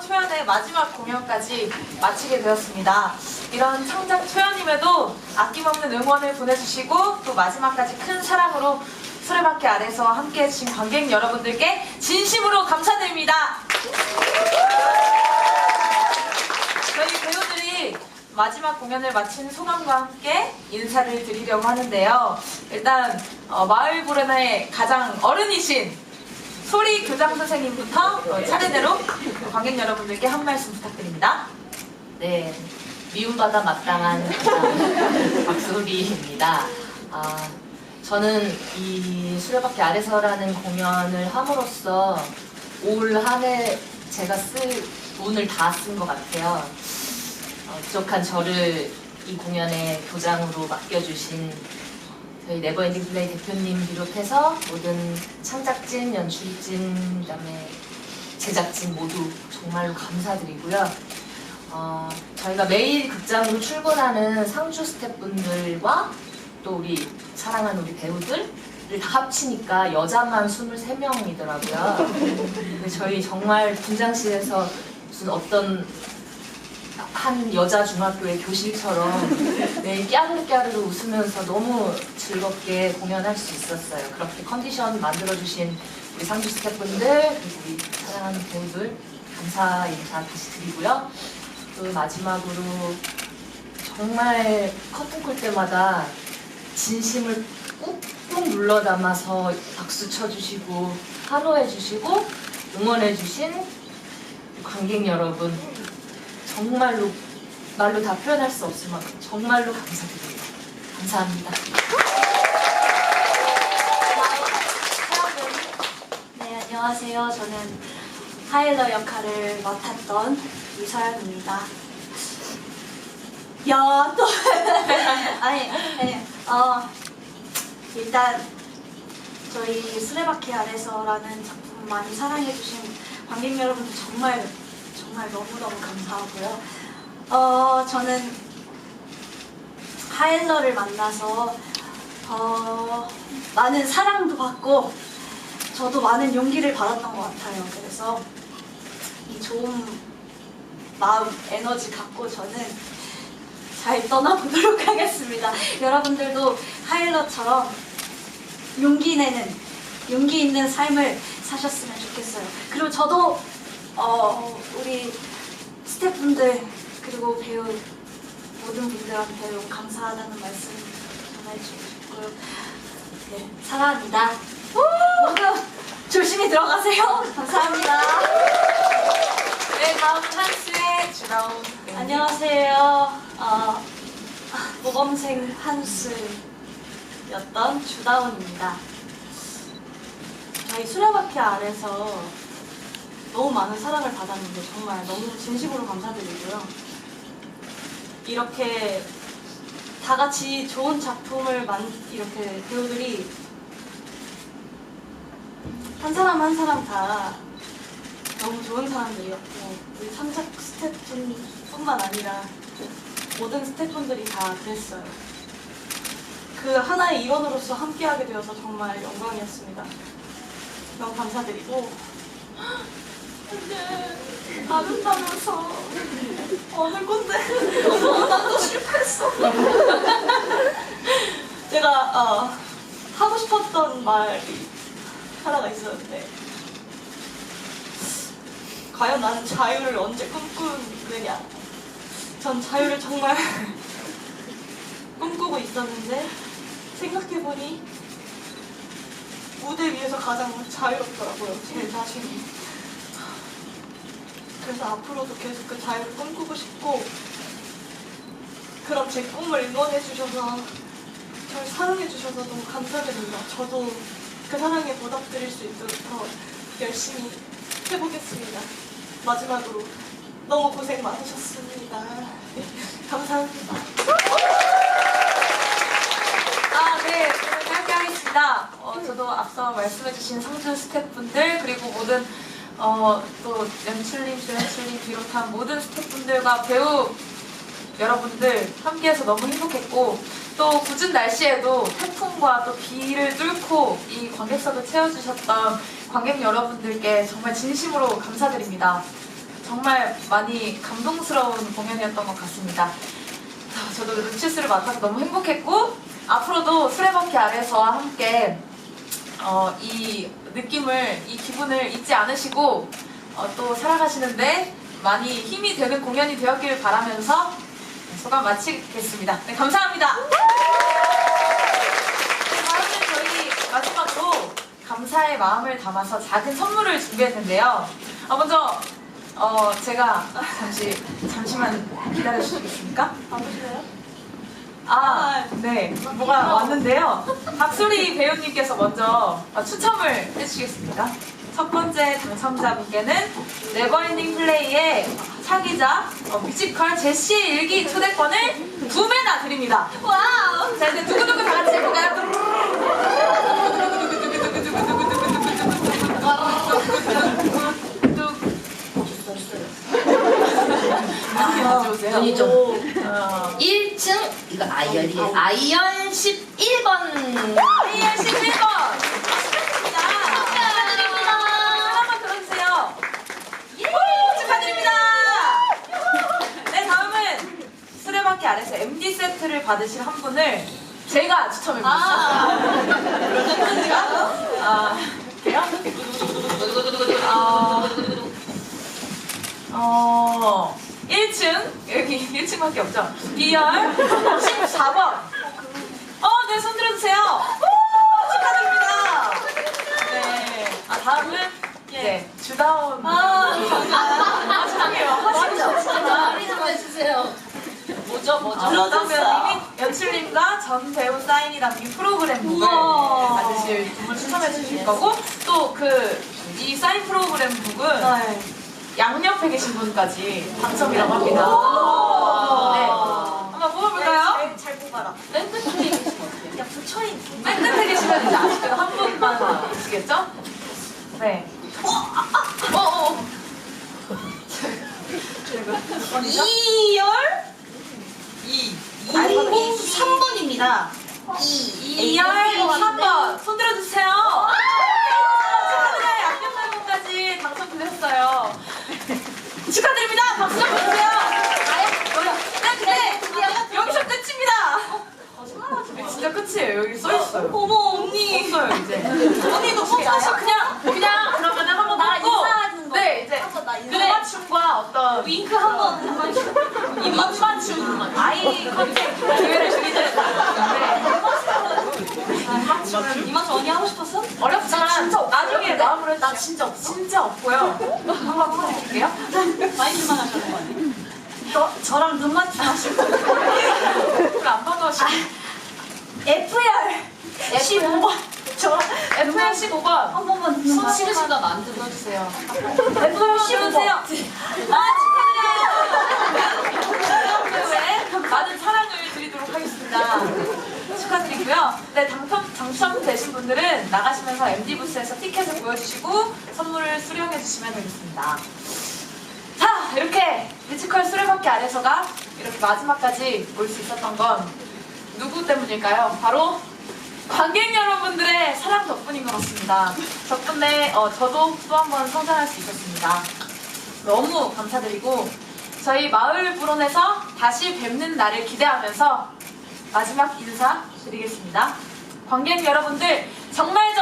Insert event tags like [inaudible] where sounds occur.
창작 초연의 마지막 공연까지 마치게 되었습니다. 이런 창작 초연임에도 아낌없는 응원을 보내주시고 또 마지막까지 큰 사랑으로 수레바퀴 아래서 함께 해주신 관객 여러분들께 진심으로 감사드립니다. 저희 배우들이 마지막 공연을 마친 소감과 함께 인사를 드리려고 하는데요. 일단 어, 마을 보레나의 가장 어른이신 소리 교장 선생님부터 어, 차례대로 관객 여러분들께 한 말씀 부탁드립니다. 네, 미움받아 마땅한 아, 박소리입니다. 아, 저는 이 수레바퀴 아래서라는 공연을 함으로써 올 한 해 제가 쓸 운을 다 쓴 것 같아요. 어, 부족한 저를 이 공연의 교장으로 맡겨주신 저희 네버엔딩 플레이 대표님 비롯해서 모든 창작진, 연출진, 그다음에 제작진 모두 정말로 감사드리고요. 어, 저희가 매일 극장으로 출근하는 상주 스태프분들과 또 우리 사랑하는 우리 배우들을 다 합치니까 여자만 23명이더라고요. [laughs] 근데 저희 정말 분장실에서 무슨 어떤 한 여자 중학교의 교실처럼 매일 깨르르깨르르 웃으면서 너무 즐겁게 공연할 수 있었어요. 그렇게 컨디션 만들어주신 우리 상주 스태프분들 그리고 우리 사랑하는 배우들 감사 인사 다시 드리고요. 또 마지막으로 정말 커튼 콜 때마다 진심을 꾹꾹 눌러 담아서 박수 쳐주시고 환호해주시고 응원해주신 관객 여러분 정말로 말로 다 표현할 수 없을 만큼 정말로 감사드립니다. 감사합니다. 네, 안녕하세요. 저는 하일러 역할을 맡았던 이서연입니다. 야, 또. [laughs] 아니, 아니, 어, 일단, 저희 수레바퀴 아래서라는 작품 많이 사랑해주신 관객 여러분들 정말, 정말 너무너무 감사하고요. 어, 저는 하일러를 만나서 더 많은 사랑도 받고 저도 많은 용기를 받았던 것 같아요. 그래서 이 좋은 마음, 에너지 갖고 저는 잘 떠나보도록 [laughs] 하겠습니다. 여러분들도 하일러처럼 용기 내는, 용기 있는 삶을 사셨으면 좋겠어요. 그리고 저도 어, 우리 스태프분들 그리고 배우 모든 분들한테 감사하다는 말씀 전해주고 싶고요. 네, 사랑합니다. 모두 조심히 들어가세요. [laughs] 감사합니다. 네, 다음 찬스의 주라운 네. 안녕하세요. 어, 모범생 한스였던 주다운입니다. 저희 수레바퀴 아래서 너무 많은 사랑을 받았는데 정말 너무 진심으로 감사드리고요. 이렇게 다 같이 좋은 작품을 만 이렇게 배우들이 한 사람 한 사람 다 너무 좋은 사람들이었고 우리 창작 스태프뿐만 아니라 모든 스태프분들이 다 그랬어요. 그 하나의 일원으로서 함께하게 되어서 정말 영광이었습니다. 너무 감사드리고 근데 아름다면서 어느 건데 [laughs] 나도 실패했어. [laughs] 제가 어, 하고 싶었던 말이 하나가 있었는데 과연 나는 자유를 언제 꿈꾸느냐? 전 자유를 정말 [laughs] 꿈꾸고 있었는데 생각해보니 무대 위에서 가장 자유롭더라고요, 제 자신이. 그래서 앞으로도 계속 그 자유를 꿈꾸고 싶고 그런 제 꿈을 응원해 주셔서 저를 사랑해 주셔서 너무 감사드립니다. 저도 그 사랑에 보답드릴 수 있도록 더 열심히 해보겠습니다. 마지막으로 너무 고생 많으셨습니다. 네, [laughs] 감사합니다. 아, 네. 오늘 짧게 하겠습니다. 어, 저도 앞서 말씀해주신 상주 스태프분들, 그리고 모든, 어, 또 연출님, 주연출님 비롯한 모든 스태프분들과 배우 여러분들 함께해서 너무 행복했고, 또 궂은 날씨에도 태풍과 또 비를 뚫고 이 관객석을 채워주셨던 관객 여러분들께 정말 진심으로 감사드립니다. 정말 많이 감동스러운 공연이었던 것 같습니다. 아, 저도 루치스를 맡아서 너무 행복했고 앞으로도 수레바퀴 아래서와 함께 어, 이 느낌을 이 기분을 잊지 않으시고 어, 또 살아가시는데 많이 힘이 되는 공연이 되었기를 바라면서 소감 마치겠습니다. 네, 감사합니다. 네, 다음은 저희 마지막으로 감사의 마음을 담아서 작은 선물을 준비했는데요. 아, 먼저 어, 제가 [laughs] 잠시 잠시만 기다려 주시겠습니까? 바쁘시나요? 아, 네. 뭐가 왔는데요. 박소리 배우님께서 먼저 어, 추첨을 해주시겠습니까? 첫 번째 당첨자분께는 네버엔딩 플레이의 차기작 어, 뮤지컬 제시의 일기 초대권을 두 배나 드립니다. 와우! 자, 이제 두구두구 다 같이 해볼까요? 좋으세요? 눈이 좀. 어, 1층 이거 아이언이 아이언 11번. 아이언 11번! 축하드립니다. 하나만 들어주세요. 오, 축하드립니다. 네, 다음은 수레바퀴 아래서 MD 세트를 받으실 한 분을 제가 추첨해 보겠습니다. 아, 그래요? 어, 어, 1층, 여기 1층밖에 없죠? B열 14번. 어, 네, 손 들어주세요. 오, 축하드립니다. 네. 아, 다음은, 네, 주다운. 아, 아 죄송해요. 하시죠. 소리 좀 해주세요. 뭐죠 뭐죠? 주다운 배우님이 연출님과 전 배우 사인이 담긴 프로그램북을 우와. 받으실 분을 추첨해 주실 거고, 또 그, 이 사인 프로그램 북은 네. 양옆에 계신 분까지 당첨이라고 합니다. 네. 한번 뽑아볼까요? 잘 뽑아라. 맨 끝에 계시면 어때요? 야, 붙여있 맨 끝에 계시면 이제 아쉽게도 한 분만 계시겠죠? 네. 어, 어, 어. 2열? 2. 3번입니다. 2열 3번. 손 들어주세요. 축하드려요. 양념 말고까지 당첨되셨어요. 축하드립니다. 박수 좀 주세요. 네, 근데 여기서 끝입니다. 네, 진짜 끝이에요. 여기 써 있어요. 어머, 언니. 없어요 이제. 언니 너무 사실 잘해. 그냥 그냥 그러면은 한번 나랑 보고 인사하는 거. 네 이제 한번 나 인사. 어떤 윙크 한 번. 입맞춤 아이 컨택 기회를 드리자는 입맞춤은 이만큼 언니 하고 싶었어? 어렵지만 나중에 마음으로 나 진짜 없어 진짜 없고요 한번 부탁드릴게요 마이크만 하자는 거 아니야? 저, 저랑 눈 맞춤 하실 거예요 안 반가우시죠? F열 15번. 저 F열 15번. 한 번만 손 씻으신가 만두 넣어주세요. F열 15번. 아 축하드려요. 많은 사랑을 드리도록 하겠습니다. 축하드리고요. 네 당첨, 당첨되신 분들은 나가시면서 MD 부스에서 티켓을 보여주시고 선물을 수령해 주시면 되겠습니다. 자 이렇게 뮤지컬 수레바퀴 아래서가 이렇게 마지막까지 올 수 있었던 건 누구 때문일까요? 바로 관객 여러분들의 사랑 덕분인 것 같습니다. 덕분에 어, 저도 또 한 번 성장할 수 있었습니다. 너무 감사드리고 저희 마을 불온에서 다시 뵙는 날을 기대하면서 마지막 인사 드리겠습니다. 관객 여러분들 정말 정말.